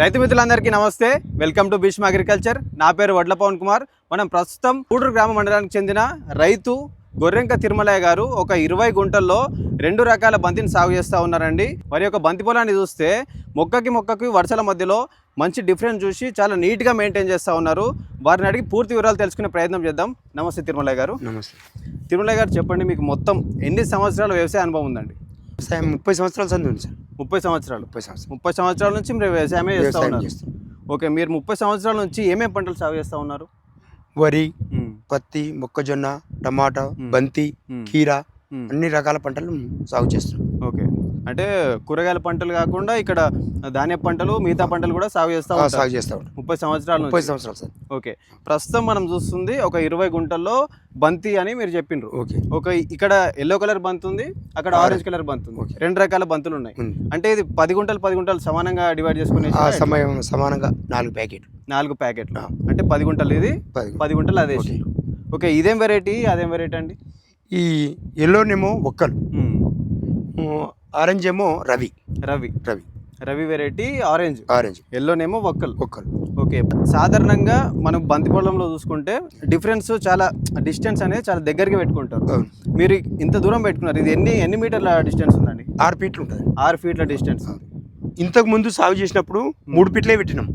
రైతు మిత్రులందరికీ నమస్తే. Welcome to Bhishma agriculture. నా పేరు వడ్ల పవన్ కుమార్. మనం ప్రస్తుతం కూడూరు గ్రామ మండలానికి చెందిన రైతు గొర్రెంక తిరుమలయ్య గారు ఒక ఇరవై గుంటల్లో రెండు రకాల బంతిని సాగు చేస్తూ ఉన్నారండి. మరి యొక్క బంతి పొలాన్ని చూస్తే మొక్కకి మొక్కకి వరుసల మధ్యలో మంచి డిఫరెన్స్ చూసి చాలా నీట్గా మెయింటైన్ చేస్తూ ఉన్నారు. వారిని అడిగి పూర్తి వివరాలు తెలుసుకునే ప్రయత్నం చేద్దాం. నమస్తే తిరుమలయ్య గారు. నమస్తే. తిరుమలయ్య గారు చెప్పండి మీకు మొత్తం ఎన్ని సంవత్సరాల వ్యవసాయ అనుభవం ఉందండి? వ్యవసాయం ముప్పై సంవత్సరాల సంది ఉంది సార్. ముప్పై సంవత్సరాలు. ముప్పై సంవత్సరాలు. ముప్పై సంవత్సరాల నుంచి మీరు వ్యవసాయమే చేస్తూ వ్యవసాయం ఉన్నారు. చేస్తాం ఓకే మీరు ముప్పై సంవత్సరాల నుంచి ఏమేమి పంటలు సాగు చేస్తూ ఉన్నారు? వరి పత్తి మొక్కజొన్న టమాటా. బంతి. కీర. అన్ని రకాల పంటలు సాగు చేస్తాం ఓకే. అంటే కూరగాయల పంటలు కాకుండా ఇక్కడ ధాన్య పంటలు మిగతా పంటలు కూడా సాగు చేస్తూ సాగు చేస్తా ముప్పై సంవత్సరాల ముప్పై సంవత్సరాలు సార్. ఓకే. ప్రస్తుతం మనం చూస్తుంది ఒక ఇరవై గుంటల్లో బంతి అని మీరు చెప్పిండ్రు ఓకే. ఒక ఇక్కడ ఎల్లో కలర్ బంతి ఉంది అక్కడ Orange. ఆరెంజ్ కలర్ బంతి ఉంది. ఓకే. రెండు రకాల బంతులు ఉన్నాయి. అంటే ఇది పది గుంటలు పది గుంటలు సమానంగా డివైడ్ చేసుకునే సమయం సమానంగా నాలుగు ప్యాకెట్ నాలుగు ప్యాకెట్లు. అంటే పది గుంటలు ఇది పది గుంటలు. అదే ఓకే. ఇదేం వెరైటీ అదేం వెరైటీ అండి? ఈ ఎల్లోనేమో ఒక్కలు. ఆరెంజ్ ఏమో Ravi. Ravi. Ravi. Ravi variety orange. Orange. ఎల్లోనేమో వక్కలు. ఒక్కలు ఓకే. సాధారణంగా మనం బంతి పొలంలో చూసుకుంటే డిఫరెన్స్ చాలా డిస్టెన్స్ అనేది చాలా దగ్గరికి పెట్టుకుంటారు. మీరు ఇంత దూరం పెట్టుకున్నారు. ఇది ఎన్ని ఎన్ని మీటర్ల డిస్టెన్స్ ఉందండి? ఆరు ఫీట్లు ఉంటుంది. ఆరు ఫీట్ల డిస్టెన్స్. ఇంతకు ముందు సాగు చేసినప్పుడు మూడు ఫీట్లే పెట్టినాం.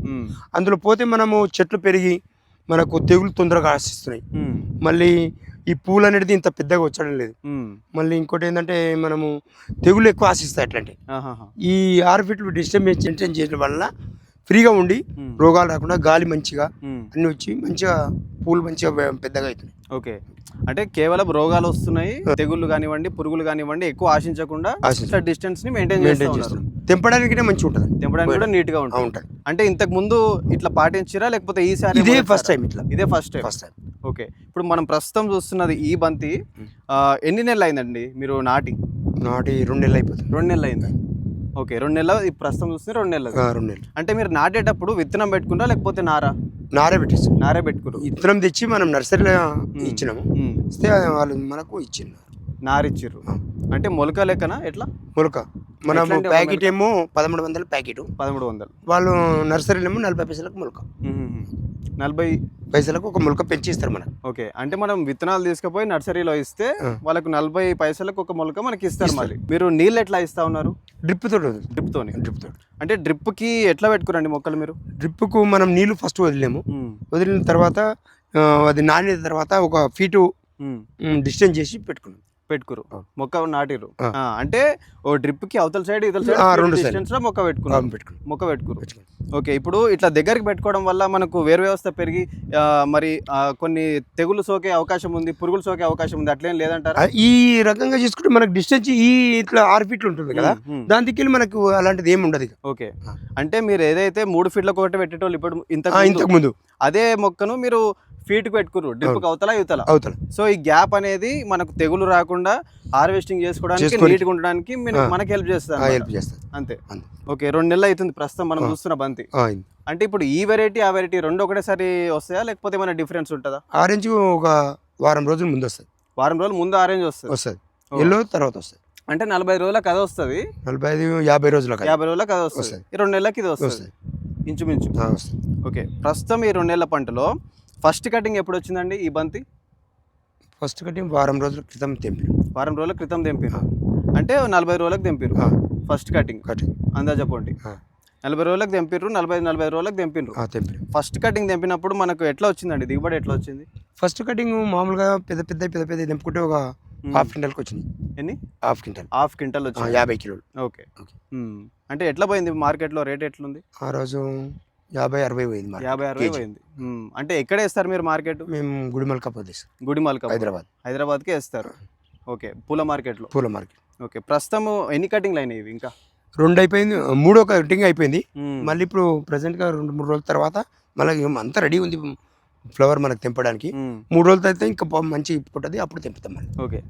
అందులో పోతే మనము చెట్లు పెరిగి మనకు తెగులు తొందరగా ఆశిస్తున్నాయి. మళ్ళీ ఈ పూలు అనేది ఇంత పెద్దగా వచ్చడం లేదు. మళ్ళీ ఇంకోటి ఏంటంటే మనము తెగులు ఎక్కువ ఆశిస్తాయి అట్లాంటి. ఈ ఆరు ఫీట్లు మెయింటైన్ చేయడం వల్ల ఫ్రీగా ఉండి. రోగాలు రాకుండా గాలి మంచిగా. అన్ని వచ్చి మంచిగా పూలు మంచిగా పెద్దగా అవుతున్నాయి. ఓకే. అంటే కేవలం రోగాలు వస్తున్నాయి తెగుళ్ళు కానివ్వండి పురుగులు కానివ్వండి ఎక్కువ ఆశించకుండా డిస్టెన్స్ని మెయింటైన్ చేస్తూ తెంపడానికి మంచిగా ఉంటుంది. తెంపడానికి కూడా నీట్గా ఉంటుంది. అంటే ఇంతకు ముందు ఇట్లా పాటించిరా లేకపోతే ఈసారి ఇదే? ఫస్ట్ టైం ఇట్లా. ఇదే first time first time okay. ఇప్పుడు మనం ప్రస్తుతం చూస్తున్నది ఈ బంతి ఎన్ని నెలలు అయిందండి మీరు నాటి? నాటి రెండు నెలలు అయిపోతుంది. రెండు నెలలు అయింది ఓకే రెండు నెలలు ఈ ప్రస్తుతం చూస్తే రెండు నెలలు. రెండు నెలలు. అంటే మీరు నాటేటప్పుడు విత్తనం పెట్టుకున్నారా లేకపోతే నారా? నారే పెట్టేస్తాం. నారే పెట్టుకురు ఇత్తనం తెచ్చి మనం నర్సరీలో ఇచ్చినాము. ఇస్తే వాళ్ళు మనకు ఇచ్చింది నారిచ్చిర్రు. అంటే మొలక లెక్కన ఎట్లా? మొలక. మనం ప్యాకెట్ ఏమో పదమూడు వందల ప్యాకెట్. పదమూడు వందలు. వాళ్ళు నర్సరీలో ఏమో నలభై పైసలకు మొలక. నలభై పైసలకు ఒక మొలక పెంచిస్తారు మనకు. ఓకే అంటే మనం విత్తనాలు తీసుకుపోయి నర్సరీలో ఇస్తే. వాళ్ళకు నలభై పైసలకు ఒక మొలక మనకి ఇస్తారు. మళ్ళీ. మీరు నీళ్ళు ఎట్లా ఇస్తా ఉన్నారు? డ్రిప్ తోటి డ్రిప్ తోని డ్రిప్ తోటి అంటే డ్రిప్కి ఎట్లా పెట్టుకురండి మొక్కలు మీరు? డ్రిప్కు మనం నీళ్ళు ఫస్ట్ వదిలేము. వదిలిన తర్వాత అది నానిన తర్వాత ఒక ఫీటు. డిస్టెన్స్ చేసి పెట్టుకున్నాం. పెట్టుకురు. మొక్క నాటిరు అంటే ఓ డ్రిప్కి అవతల సైడ్ ఇవతల ఆ, సైడ్ రెండు డిస్టెన్స్లో మొక్క పెట్టుకున్నాం మొక్క పెట్టుకురు. ఓకే ఇప్పుడు ఇట్లా దగ్గరికి పెట్టుకోవడం వల్ల మనకు వేరు వ్యవస్థ పెరిగి మరి కొన్ని తెగులు సోకే అవకాశం ఉంది పురుగులు సోకే అవకాశం ఉంది అట్లేం లేదంటారా? ఈ రకంగా చేసుకుంటే మనకు డిస్టెన్స్ ఈ ఇట్లా ఆరు ఫీట్లు ఉంటుంది కదా. దాని దిక్కెళ్ళి మనకు అలాంటిది ఏమి ఉండదు ఓకే. అంటే మీరు ఏదైతే మూడు ఫీట్ల ఒకటి పెట్టేటోళ్ళు ఇప్పుడు ముందు ఇంతకు ముందు. అదే మొక్కను మీరు ఫీట్ పెట్టుకురు డ్రిప్ అవతల యువతల అవతల. సో ఈ గ్యాప్ అనేది మనకు తెగులు రాకుండా హార్వెస్టింగ్ చేసుకోవడానికి. నీట్గా ఉండడానికి. మనకి హెల్ప్ చేస్తారు హెల్ప్ చేస్తారు అంతే. ఓకే రెండు నెలలు అవుతుంది ప్రస్తుతం మనం. చూస్తున్న బంతి. అంటే ఇప్పుడు ఈ వెరైటీ ఆ వెరైటీ రెండు ఒకటేసారి వస్తాయా? లేకపోతే ఏమైనా డిఫరెన్స్ ఉంటుందా? ఆరెంజ్ ఒక వారం రోజుల ముందు వస్తుంది. వారం రోజులు ముందు ఆరెంజ్ వస్తుంది. వస్తుంది. ఎల్లో తర్వాత వస్తుంది. అంటే నలభై రోజులకు అది వస్తుంది. నలభై ఐదు యాభై రోజులకు యాభై రోజులకు అది వస్తుంది. రెండు నెలలకి ఇది వస్తుంది. ఇంచుమించు. ఓకే ప్రస్తుతం ఈ రెండు నెలల పంటలో ఫస్ట్ కటింగ్ ఎప్పుడు వచ్చిందండి ఈ బంతి? ఫస్ట్ కటింగ్ వారం రోజుల క్రితం తెంపిన వారం రోజుల క్రితం తెంపిరు. అంటే నలభై రోజులకు తెంపిరు. First cutting. కటింగ్. అందాజ పోండి ఆ. నలభై రోజులకు తెంపిర్రు నలభై నలభై రోజులకు తెంపిర్రు ఆ, తెంపిన ఫస్ట్ కటింగ్ తెంపినప్పుడు మనకు ఎట్లా వచ్చిందండి? దిగుబడి ఎట్లా వచ్చింది? ఫస్ట్ కటింగ్ మామూలుగా పెద్ద పెద్ద పెద్ద పెద్ద తెంపుకుంటే ఒక. హాఫ్ క్వింటల్కి వచ్చింది. ఎన్ని? Half quintal. హాఫ్ క్వింటల్ వచ్చింది. యాభై కిలోలు. ఓకే. అంటే ఎట్లా పోయింది? మార్కెట్లో రేట్ ఎట్లుంది? ఆ రోజు యాభై అరవై పోయింది యాభై అరవై. పోయింది. అంటే ఎక్కడ వేస్తారు మీరు మార్కెట్? మేము గుడిమల్ కప్పదేశ్ గుడిమల్క హైదరాబాద్. హైదరాబాద్కే వేస్తారు. ఓకే. పూల మార్కెట్లో. పూల మార్కెట్. ఓకే. ప్రస్తుతం ఎన్ని కటింగ్లు అయినాయి ఇవి ఇంకా? రెండు అయిపోయింది. మూడో కటింగ్ అయిపోయింది. మళ్ళీ ఇప్పుడు ప్రజెంట్గా రెండు మూడు రోజుల తర్వాత మళ్ళీ అంతా రెడీ ఉంది. ఫ్లవర్ మనకు తెంపడానికి. మూడు రోజుల తర్వాత ఇంకా మంచి పుట్టది. అప్పుడు తెంపుతాం మళ్ళీ. ఓకే.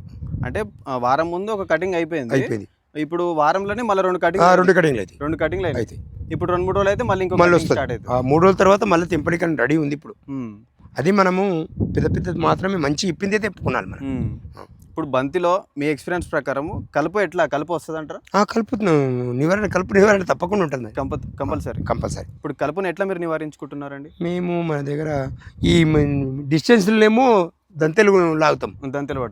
అంటే వారం ముందు ఒక కటింగ్ అయిపోయింది. అయిపోయింది. ఇప్పుడు వారంలోనే మళ్ళీ రెండు కటింగ్ రెండు కటింగ్లు అయితే రెండు కటింగ్లు అయినాయి. అయితే. ఇప్పుడు రెండు మూడు రోజులు అయితే మళ్ళీ ఇంకో మళ్ళీ కటింగ్ వస్తుంది. మూడు రోజుల తర్వాత మళ్ళీ తెంపడానికి రెడీ ఉంది ఇప్పుడు. అది మనము పెద్ద పెద్ద మాత్రమే మంచి ఇప్పిందే తెంపుకున్నాను మనం. ఇప్పుడు బంతిలో మీ ఎక్స్పీరియన్స్ ప్రకారం కలుపు ఎట్లా? కలుపు వస్తుంది అంటారా? ఆ, కలుపు నివారణ కలుపు నివారణ తప్పకుండా ఉంటుంది. కంప కంపల్సరీ. కంపల్సరీ. ఇప్పుడు కలుపుని ఎట్లా మీరు నివారించుకుంటున్నారండి? మేము మన దగ్గర ఈ డిస్టెన్స్లేమో దంతెలు లాగుతాం. దంతెలు.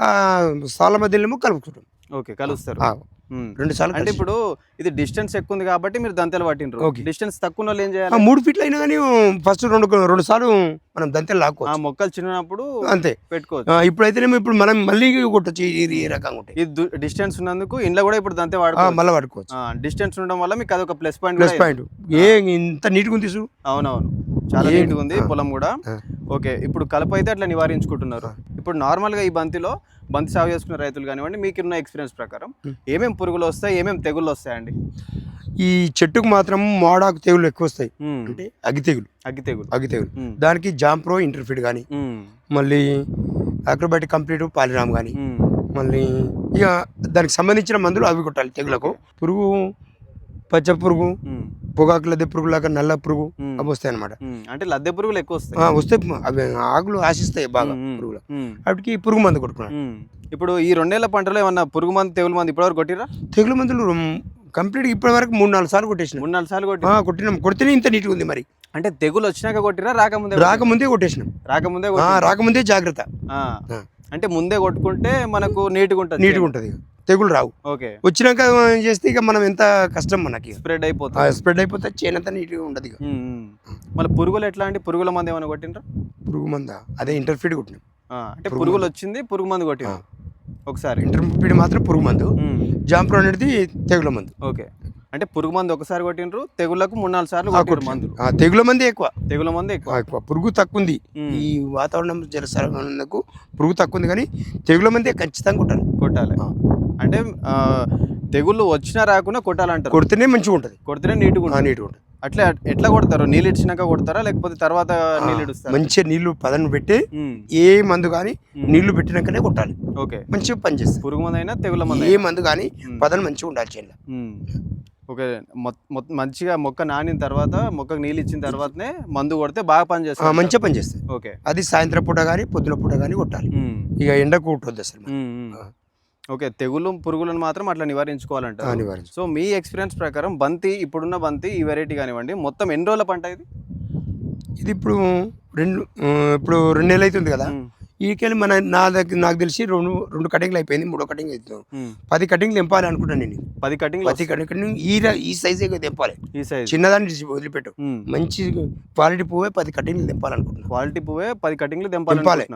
ఆ. సాల మధ్యలో కలుపుకుంటాం. ఓకే కలుస్తారు. ఆ. రెండు సార్లు అంటే. ఇప్పుడు ఇది డిస్టెన్స్ ఎక్కువ ఉంది కాబట్టి మీరు దంతెలు పట్టినరు ఓకే. డిస్టెన్స్ తక్కువ ఉన్న ఏం ఆ, చేయాలి మూడు ఫీట్లు అయినా కానీ ఫస్ట్ రెండు రెండు సార్లు మనం దంతెలు ఆ లాక్కోవచ్చు. మొక్కలు చిన్నప్పుడు అంతే. పెట్టుకోవచ్చు. ఆ, ఇప్పుడైతేనేమో ఇప్పుడు మనం మళ్ళీ కొట్టచ్చు ఈ రకంగా ఉంటాయి. ఇది డిస్టెన్స్ ఉన్నందుకు ఇంట్లో కూడా ఇప్పుడు దంతే ఆ, వాడుకోవచ్చు. మళ్ళీ పట్టుకోవచ్చు డిస్టెన్స్ ఉండడం వల్ల మీకు అదొక ప్లస్ పాయింట్ ప్లస్ పాయింట్. ఏ ఇంత నీట్గా ఉంది చూడు అవునవును. చాలా నీట్గా ఉంది ఆ. పొలం కూడా. ఆ. ఓకే ఇప్పుడు కలుపు అయితే అట్లా నివారించుకుంటున్నారు ఇప్పుడు నార్మల్గా ఈ బంతిలో బంతి సాగు చేసుకునే రైతులు కానివ్వండి మీకు ఉన్న ఎక్స్పీరియన్స్ ప్రకారం. ఏమేమి పురుగులు వస్తాయి ఏమేమి తెగుళ్ళు వస్తాయండి ఈ చెట్టుకు మాత్రం మోడాకు తెగులు ఎక్కువ వస్తాయి. అంటే అగ్గి తెగులు అగ్గి తెగులు అగ్గి తెగులు. దానికి జాంప్రో ఇంటర్ఫిట్ కానీ. మళ్ళీ అక్రోబాటిక్ కంప్లీట్ పాలిరామ్ కానీ. మళ్ళీ ఇక దానికి సంబంధించిన మందులు అవి కొట్టాలి తెగులకు పురుగు పచ్చ పురుగు. పొగాకు లద్దె పురుగు లాగా నల్ల పురుగు. అవి వస్తాయి అనమాట. అంటే లద్దె పురుగులు ఎక్కువ వస్తాయి. వస్తే అవి ఆకులు ఆశిస్తాయి బాగా. పురుగులు. వాటికి పురుగు మందు కొట్టుకున్నాను. ఇప్పుడు ఈ రెండేళ్ళ పంటలో ఏమన్నా పురుగు మంది తెగులు మంది ఇప్పటివరకు కొట్టిరా తెగులు మందులు కంప్లీట్ ఇప్పటి వరకు మూడు నాలుగు సార్లు కొట్టేసినాం. మూడు నాలుగు సార్లు కొట్టి కొట్టినాం. కొడితేనే ఇంత నీట్గా ఉంది మరి. అంటే తెగులు వచ్చినాక కొట్టిరా రాకముందే రాకముందే కొట్టేసినాం. రాకముందే? రాకముందే జాగ్రత్త. అంటే ముందే కొట్టుకుంటే మనకు నీట్గా ఉంటుంది. నీట్గా ఉంటుంది. తెగులు రావు. ఓకే. వచ్చినాక చేస్తే ఇక మనం ఎంత కష్టం మనకి. స్ప్రెడ్ అయిపోతుంది. స్ప్రెడ్ అయిపోతే చేనంతా నీట్గా ఉండదు ఇక. మళ్ళీ పురుగులు ఎట్లా అండి పురుగుల మంది ఏమైనా కొట్టినరా పురుగు మంద? అదే ఇంటర్ఫీడ్ కొట్టినాం. అంటే పురుగు పురుగులు వచ్చింది పురుగు మందు కొట్టిన. ఒకసారి. ఇంటర్ఫీడ్ మాత్రం పురుగు మందు. జాంప్రో అనేది తెగుల మందు. ఓకే. అంటే పురుగు మందు ఒకసారి కొట్టినరు తెగుళ్ళకు మూడు నాలుగు సార్లు కొట్టినాం. మందులు. ఆ, తెగుల మంది ఎక్కువ. తెగుల మంది ఎక్కువ. ఎక్కువ. పురుగు తక్కువ ఉంది ఈ వాతావరణం జలసరకు పురుగు తక్కువ ఉంది కానీ తెగుల మంది ఖచ్చితంగా కొట్టాలి. కొట్టాలి. అంటే తెగుళ్ళు వచ్చినా రాకుండా కొట్టాలంటారు. కొడితేనే మంచిగా ఉంటుంది. కొడితేనే నీట్గా ఉంటుంది. నీట్గా ఉంటుంది. అట్లా ఎట్లా కొడతారు? నీళ్ళు ఇచ్చినాక కొడతారా? లేకపోతే తర్వాత నీళ్ళు మంచిగా నీళ్ళు పదను పెట్టి ఏ మందు కానీ. నీళ్ళు పెట్టినాకనే కొట్టాలి. ఓకే. మంచిగా పనిచేస్తుంది. పురుగు మంది అయినా తెగుల మంది ఏ? మందు కానీ. పదను మంచిగా ఉండాలి చేయాలి. ఓకే. మంచిగా మొక్క నానిన తర్వాత మొక్కకు నీళ్ళు ఇచ్చిన తర్వాతనే మందు కొడితే బాగా పనిచేస్తుంది మంచిగా పనిచేస్తుంది. ఓకే. అది సాయంత్రం పూట కానీ పొద్దున పూట కానీ కొట్టాలి. ఇక ఎండకు కొట్టొద్దు అసలు. ఓకే తెగులు పురుగులను మాత్రం అట్లా నివారించుకోవాలంటారు. నివారించు. సో మీ ఎక్స్పీరియన్స్ ప్రకారం బంతి ఇప్పుడున్న బంతి ఈ వెరైటీ కానివ్వండి మొత్తం ఎన్ని రోజుల పంట ఇది? ఇది ఇప్పుడు రెండు ఇప్పుడు రెండు నెలలు అవుతుంది కదా ఈకెళ్ళి మన నా దగ్గర నాకు తెలిసి రెండు రెండు కటింగ్లు అయిపోయింది మూడో కటింగ్ అవుతుంది. పది కటింగ్లు తెంపాలి అనుకుంటాను నేను. పది కటింగ్ పది కటింగ్ ఈ ఈ సైజే తెంపాలి. ఈ సైజ్ చిన్నదాన్ని వదిలిపెట్టు. మంచి క్వాలిటీ పువ్వే పది కటింగ్లు తెంపాలనుకుంటున్నాను క్వాలిటీ పువ్వే పది కటింగ్లు తెంపాలి.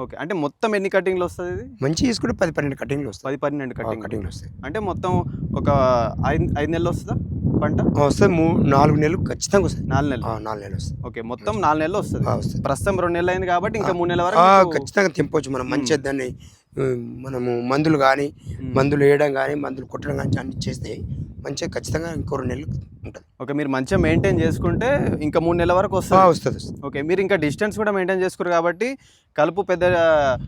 ఓకే. అంటే మొత్తం ఎన్ని కటింగ్లు వస్తుంది ఇది? మంచి తీసుకుంటే పది పన్నెండు కటింగ్లు వస్తాయి. పది పన్నెండు కటింగ్ కటింగ్లు వస్తాయి. అంటే మొత్తం ఒక ఐదు ఐదు నెలలు వస్తుందా? పంట? మూ నాలుగు నెలలు ఖచ్చితంగా వస్తాయి నాలుగు నెలలు. నాలుగు నెలలు వస్తాయి ఓకే. మొత్తం నాలుగు నెలలు వస్తుంది. ఆ, వస్తాయి ప్రస్తుతం రెండు నెలలు అయింది కాబట్టి ఇంకా మూడు నెలల వరకు ఖచ్చితంగా తెంపవచ్చు మనం. మంచిగా దాన్ని మనము మందులు కానీ. మందులు వేయడం కానీ మందులు కొట్టడం కానీ అన్ని చేస్తే మంచిగా ఖచ్చితంగా ఇంకో రెండు నెలలు ఉంటుంది. ఓకే. మీరు మంచిగా మెయింటైన్ చేసుకుంటే ఇంకా మూడు నెలల వరకు వస్తుంది. వస్తుంది వస్తుంది. ఓకే. మీరు ఇంకా డిస్టెన్స్ కూడా మెయింటైన్ చేసుకోరు కాబట్టి కలుపు పెద్ద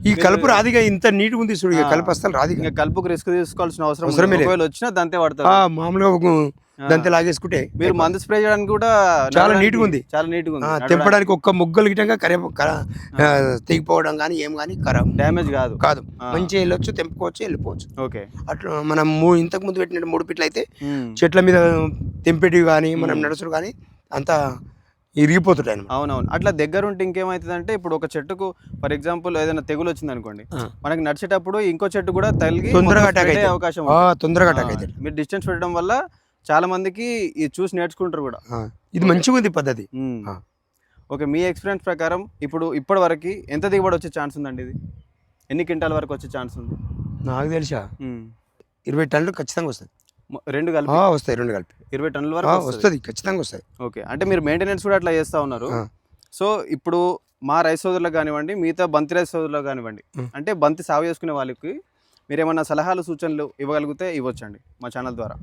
ఈ కలుపు రాదిగా. ఇంత నీట్గా ఉంది చూడు. కలుపు అసలు రాదిగా. ఇంకా కలుపుకు రిస్క్ తీసుకోవాల్సిన అవసరం. ఒకవేళ వచ్చినా దంతే పడతారు. ఆ, మామూలుగా. దంతే లాగేసుకుంటే మీరు మందు స్ప్రే చేయడానికి కూడా చాలా నీట్గా ఉంది. చాలా నీట్గా ఉంది తెంపడానికి ఒక్క ముగ్గలు గిటంగా కరే తెగిపోవడం కానీ ఏం కానీ ఖరాబ్ డ్యామేజ్ కాదు కాదు ఆ. మంచిగా వెళ్ళొచ్చు తెంపుకోవచ్చు వెళ్ళిపోవచ్చు ఓకే అట్లా మనం మూ- ఇంతకు ముందు పెట్టిన మూడు పిట్లు అయితే. చెట్ల మీద తెంపేటివి కానీ మనం. నడుచుడు కానీ అంతా ఇరిగిపోతుంటాయి అవునవును అట్లా దగ్గర ఉంటే ఇంకేమైతుంది అంటే ఇప్పుడు ఒక చెట్టుకు ఫర్ ఎగ్జాంపుల్ ఏదైనా తెగులు వచ్చింది అనుకోండి. మనకి నడిచేటప్పుడు ఇంకో చెట్టు కూడా తగిలి తొందరగా అవుతుంది. అవకాశం. తొందరగా అటాక్ అవుతుంది మీరు డిస్టెన్స్ పెట్టడం వల్ల చాలా మందికి ఇది చూసి నేర్చుకుంటారు కూడా. ఇది మంచిగా ఉంది పద్ధతి. ఓకే మీ ఎక్స్పీరియన్స్ ప్రకారం ఇప్పుడు ఇప్పటి వరకు ఎంత దిగుబడి వచ్చే ఛాన్స్ ఉందండి ఇది? ఎన్ని క్వింటాల వరకు వచ్చే ఛాన్స్ ఉంది? నాకు తెలుసా. ఇరవై టన్నులు ఖచ్చితంగా వస్తాయి మొ- రెండు కలిపి? వస్తాయి రెండు కలిపి. ఇరవై టన్నుల వరకు వస్తుంది. వస్తుంది ఖచ్చితంగా వస్తాయి ఓకే అంటే మీరు మెయింటెనెన్స్ కూడా అట్లా చేస్తూ ఉన్నారు. సో ఇప్పుడు మా రైస్ సోదరులకు కానివ్వండి మిగతా బంతి రైస్ సోదరులకు కానివ్వండి. అంటే బంతి సాగు చేసుకునే వాళ్ళకి మీరు ఏమన్నా సలహాలు సూచనలు ఇవ్వగలిగితే ఇవ్వచ్చండి మా ఛానల్ ద్వారా.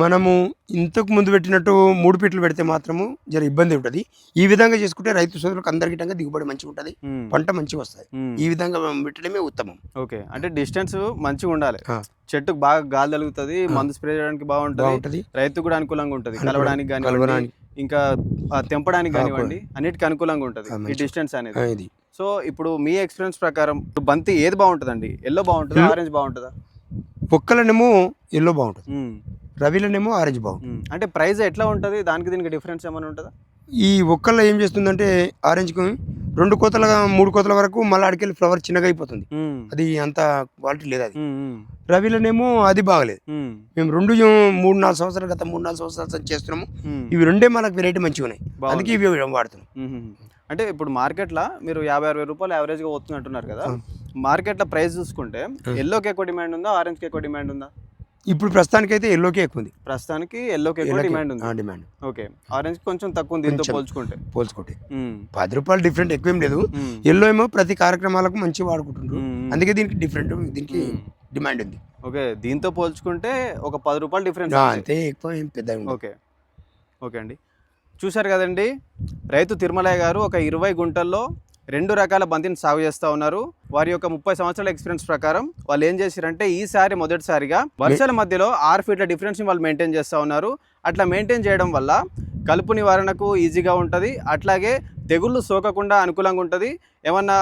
మనము ఇంతకు ముందు పెట్టినట్టు మూడు పిట్లు పెడితే మాత్రము జర ఇబ్బంది ఉంటుంది. ఈ విధంగా చేసుకుంటే రైతు సోదరులకు అందరికీ దిగుబడి మంచిగా ఉంటుంది. పంట మంచిగా వస్తాయి. ఈ విధంగా పెట్టడమే ఉత్తమం. ఓకే. అంటే డిస్టెన్స్ మంచిగా ఉండాలి. చెట్టుకు బాగా గాలి తగులుతుంది. మందు స్ప్రే చేయడానికి బాగుంటుంది. రైతు కూడా అనుకూలంగా ఉంటుంది. కలవడానికి కలవడానికి. ఇంకా తెంపడానికి కానివ్వండి అన్నిటికీ అనుకూలంగా ఉంటుంది ఈ డిస్టెన్స్ అనేది. సో ఇప్పుడు మీ ఎక్స్పీరియన్స్ ప్రకారం బంతి ఏది బాగుంటుందండి? ఎల్లో బాగుంటుందా. ఆరెంజ్ బాగుంటుందా? ఒక్కలనేమో ఎల్లో బాగుంటుంది. రవిలోనేమో ఆరెంజ్ బాగుంటుంది మ్మ్. అంటే ప్రైస్ ఎట్లా ఉంటుంది దానికి దీనికి డిఫరెన్స్ ఏమైనా ఉంటుందా ఈ ఒక్కల్లో ఏం చేస్తుందంటే ఆరెంజ్కి రెండు కోతల మూడు కోతల వరకు మళ్ళీ అడికెళ్ళి ఫ్లవర్ చిన్నగా అయిపోతుంది. అది అంత క్వాలిటీ లేదు అది. రవిలోనేమో అది బాగలేదు మ్మ్. రెండు మూడు నాలుగు సంవత్సరాలు గత మూడు నాలుగు సంవత్సరాలు చేస్తున్నాము. ఇవి రెండే మనకు వెరైటీ మంచిగా ఉన్నాయి. అందుకే ఇవి వాడుతున్నాం. అంటే ఇప్పుడు మార్కెట్లో మీరు యాభై అరవై రూపాయలు యావరేజ్గా వస్తుంది అంటున్నారు కదా. మార్కెట్లో ప్రైస్ చూసుకుంటే. ఎల్లోకి ఎక్కువ డిమాండ్ ఉందా ఆరెంజ్కి ఎక్కువ డిమాండ్ ఉందా ఇప్పుడు ప్రస్తుతానికి అయితే ఎల్లోకే ఎక్కువ ఉంది. ప్రస్తుతానికి ఎల్లోకి ఎక్కువ డిమాండ్ ఉంది. Demand okay. ఆరెంజ్ కొంచెం తక్కువ ఉంది దీంతో. పోల్చుకుంటే. పోల్చుకుంటే. పది రూపాయలు డిఫరెంట్ ఎక్కువేం లేదు. ఎల్లో ఏమో ప్రతి కార్యక్రమాలకు మంచిగా వాడుకుంటుండ్రు. అందుకే దీనికి డిఫరెంట్ దీనికి. డిమాండ్ ఉంది. ఓకే. దీంతో పోల్చుకుంటే ఒక పది రూపాయలు ఉంది. అంతే ఎక్కువ ఏం పెద్ద ఓకే. ఓకే అండి. చూశారు కదండి? రైతు తిరుమలయ్య గారు ఒక ఇరవై గుంటల్లో రెండు రకాల బంతిని సాగు చేస్తూ ఉన్నారు. వారి యొక్క ముప్పై సంవత్సరాల ఎక్స్పీరియన్స్ ప్రకారం వాళ్ళు ఏం చేశారంటే ఈసారి మొదటిసారిగా వర్షాల మధ్యలో ఆరు ఫీట్ల డిఫరెన్స్ని వాళ్ళు మెయింటైన్ చేస్తూ ఉన్నారు. అట్లా మెయింటైన్ చేయడం వల్ల కలుపు నివారణకు ఈజీగా ఉంటుంది. అట్లాగే తెగుళ్ళు సోకకుండా అనుకూలంగా ఉంటుంది. ఏమన్నా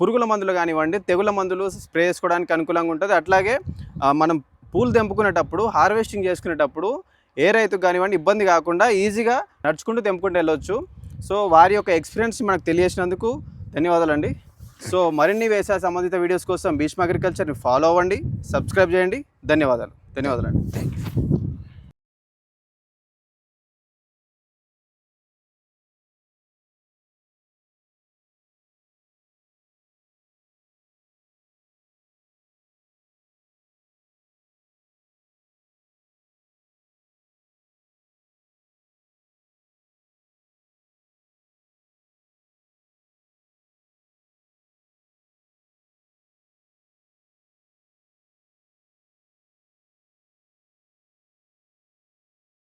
పురుగుల మందులు కానివ్వండి తెగుళ్ళ మందులు స్ప్రే చేసుకోవడానికి అనుకూలంగా ఉంటుంది. అట్లాగే మనం పూలు తెంపుకునేటప్పుడు హార్వెస్టింగ్ చేసుకునేటప్పుడు ఏ రైతుకు కానివ్వండి ఇబ్బంది కాకుండా ఈజీగా నడుచుకుంటూ తెంపుకుంటూ వెళ్ళొచ్చు. సో వారి యొక్క ఎక్స్పీరియన్స్ మనకు తెలియజేసినందుకు ధన్యవాదాలండి. సో మరిన్ని వ్యవసాయ సంబంధిత వీడియోస్ కోసం భీష్మ అగ్రికల్చర్ని ఫాలో అవ్వండి సబ్స్క్రైబ్ చేయండి. ధన్యవాదాలు. ధన్యవాదాలండి. Thank you